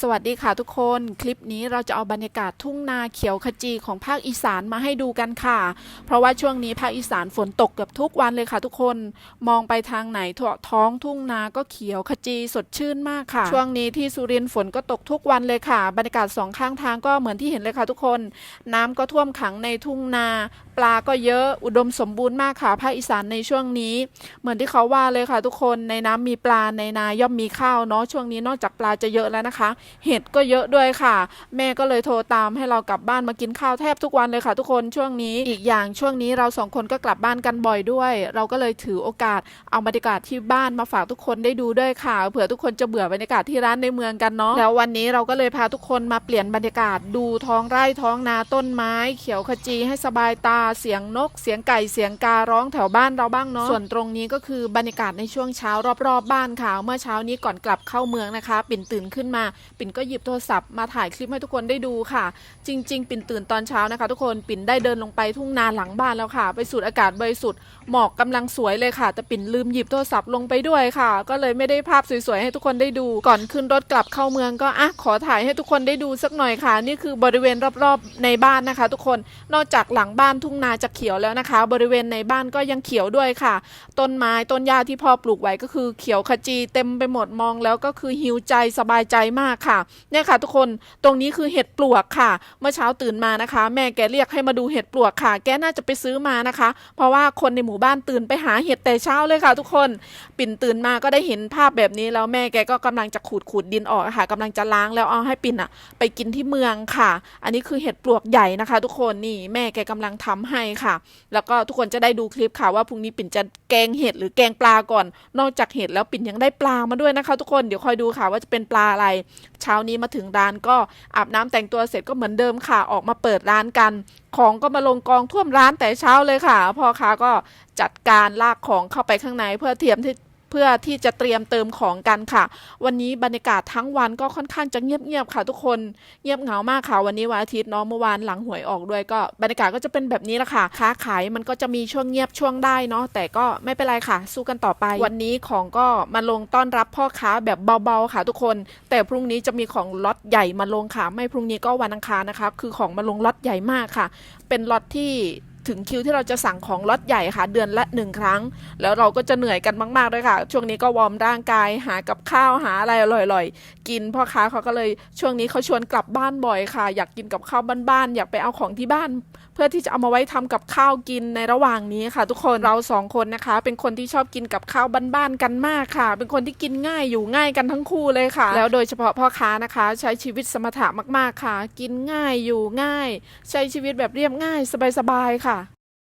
สวัสดีค่ะทุกคน คลิปนี้เราจะเอาบรรยากาศทุ่งนาเขียวขจีของภาคอีสานมาให้ดูกันค่ะ เพราะว่าช่วงนี้ภาคอีสานฝนตกเกือบทุกวันเลยค่ะทุกคน มองไปทางไหนทั่วท้องทุ่งนาก็เขียวขจีสดชื่นมากค่ะ ช่วงนี้ที่สุรินทร์ฝนก็ตกทุกวันเลยค่ะ บรรยากาศสองข้างทางก็เหมือนที่เห็นเลยค่ะทุกคน น้ำก็ท่วมขังในทุ่งนา ปลาก็เยอะอุดมสมบูรณ์มากค่ะภาคอีสานในช่วงนี้ เหมือนที่เขาว่าเลยค่ะ ทุกคนในน้ำมีปลาในนาย่อมมีข้าวเนาะช่วงนี้นอกจากปลาจะเยอะแล้วนะคะเห็ดก็เยอะด้วยค่ะ แม่ก็เลยโทรตามให้เรากลับบ้านมากินข้าวแทบทุกวันเลยค่ะ ทุกคนช่วงนี้อีกอย่างช่วงนี้เราสองคนก็กลับบ้านกันบ่อยด้วย เราก็เลยถือโอกาสเอาบรรยากาศที่บ้านมาฝากทุกคนได้ดูด้วยค่ะเผื่อทุกคนจะเบื่อบรรยากาศที่ร้านในเมืองกันเนาะแล้ววันนี้เราก็เลยพาทุกคนมาเปลี่ยนบรรยากาศดูท้องไร่ท้องนาต้นไม้ เขียวขจีให้สบายตาเสียงนก เสียงไก่เสียงการ้องแถวบ้านเราบ้างเนาะส่วนตรงนี้ก็คือบรรยากาศในช่วงเช้ารอบๆบบ้านค่ะ เมื่อเช้านี้ก่อนกลับเข้าเมืองนะคะ ปิ่นตื่นขึ้นมาปิ่นก็หยิบโทรศัพท์มาถ่ายคลิปให้ทุกคนได้ดูค่ะ จริง ๆ ปิ่นตื่นตอนเช้านะคะ ทุกคนปิ่นได้เดินลงไปทุ่งนาหลังบ้านแล้วค่ะ ไปสูดอากาศบริสุทธิ์หมอกกำลังสวยเลยค่ะ แต่ปิ่นลืมหยิบโทรศัพท์ลงไปด้วยค่ะ ก็เลยไม่ได้ภาพสวยๆให้ทุกคนได้ดู ก่อนขึ้นรถกลับเข้าเมืองก็อะขอถ่ายให้ทุกคนได้ดูสักหน่อยค่ะ นี่คือบริเวณรอบๆในบ้านนะคะ ทุกคนนอกจากหลังบ้านทุ่งนาจะเขียวแล้วนะคะ บริเวณในบ้านก็ยังเขียวด้วยค่ะ ต้นไม้ต้นหญ้าที่พ่อปลูกไว้ก็คือเขียวขจีเต็มไปหมดมองแล้วก็คือหิวใจสบายใจมากค่ะเนี่ยค่ะ ทุกคนตรงนี้คือเห็ดปลวกค่ะ เมื่อเช้าตื่นมานะคะ แม่แกเรียกให้มาดูเห็ดปลวกค่ะ แกน่าจะไปซื้อมานะคะ เพราะว่าคนในหมู่บ้านตื่นไปหาเห็ดแต่เช้าเลยค่ะ ทุกคนปิ่นตื่นมาก็ได้เห็นภาพแบบนี้แล้วแม่แกก็กำลังจะขูดขูดดินออกค่ะกำลังจะล้างแล้วเอาให้ปิ่นอะไปกินที่เมืองค่ะ อันนี้คือเห็ดปลวกใหญ่นะคะ ทุกคนนี่แม่แกกำลังทำให้ค่ะ แล้วก็ทุกคนจะได้ดูคลิปค่ะว่าพรุ่งนี้ปิ่นจะแกงเห็ดหรือแกงปลาก่อน นอกจากเห็ดแล้วปิ่นยังได้ปลามาด้วยนะคะ ทุกคนเดี๋ยวคอยดูค่ะว่าจะเป็นปลาอะไรเช้านี้มาถึงร้านก็อาบน้ำแต่งตัวเสร็จก็เหมือนเดิมค่ะ ออกมาเปิดร้านกัน ของก็มาลงกองท่วมร้านแต่เช้าเลยค่ะพ่อค้าก็จัดการลากของเข้าไปข้างในเพื่อเตรียมที่ เพื่อที่จะเตรียมเติมของกันค่ะ วันนี้บรรยากาศทั้งวันก็ค่อนข้างจะเงียบๆค่ะทุกคนเงียบเหงามากค่ะ วันนี้วันอาทิตย์เนาะเมื่อวานหลังหวยออกด้วยก็บรรยากาศก็จะเป็นแบบนี้แหละค่ะ ค้าขายมันก็จะมีช่วงเงียบช่วงได้เนาะแต่ก็ไม่เป็นไรค่ะ สู้กันต่อไป วันนี้ของก็มาลงต้อนรับพ่อค้าแบบเบาๆค่ะทุกคน แต่พรุ่งนี้จะมีของล็อตใหญ่มาลงค่ะไม่พรุ่งนี้ก็วันอังคารนะคะคือของมาลงล็อตใหญ่มากค่ะ เป็นล็อตที่ ถึงคิวที่เราจะสั่งของล็อตใหญ่ค่ะ เดือนละหนึ่งครั้ง แล้วเราก็จะเหนื่อยกันมากๆด้วยค่ะ ช่วงนี้ก็วอร์มร่างกายหากับข้าวหาอะไรอร่อยๆ กินพ่อค้าเขาก็เลยช่วงนี้เขาชวนกลับบ้านบ่อยค่ะ อยากกินกับข้าวบ้านๆอยากไปเอาของที่บ้าน เพื่อที่จะเอามาไว้ทำกับข้าวกินในระหว่างนี้ค่ะ ทุกคนเราสองคนนะคะ เป็นคนที่ชอบกินกับข้าวบ้านๆกันมากค่ะ เป็นคนที่กินง่ายอยู่ง่ายกันทั้งคู่เลยค่ะ แล้วโดยเฉพาะพ่อค้านะคะ ใช้ชีวิตสมถะมากๆค่ะ กินง่ายอยู่ง่าย ใช้ชีวิตแบบเรียบง่ายสบายๆค่ะ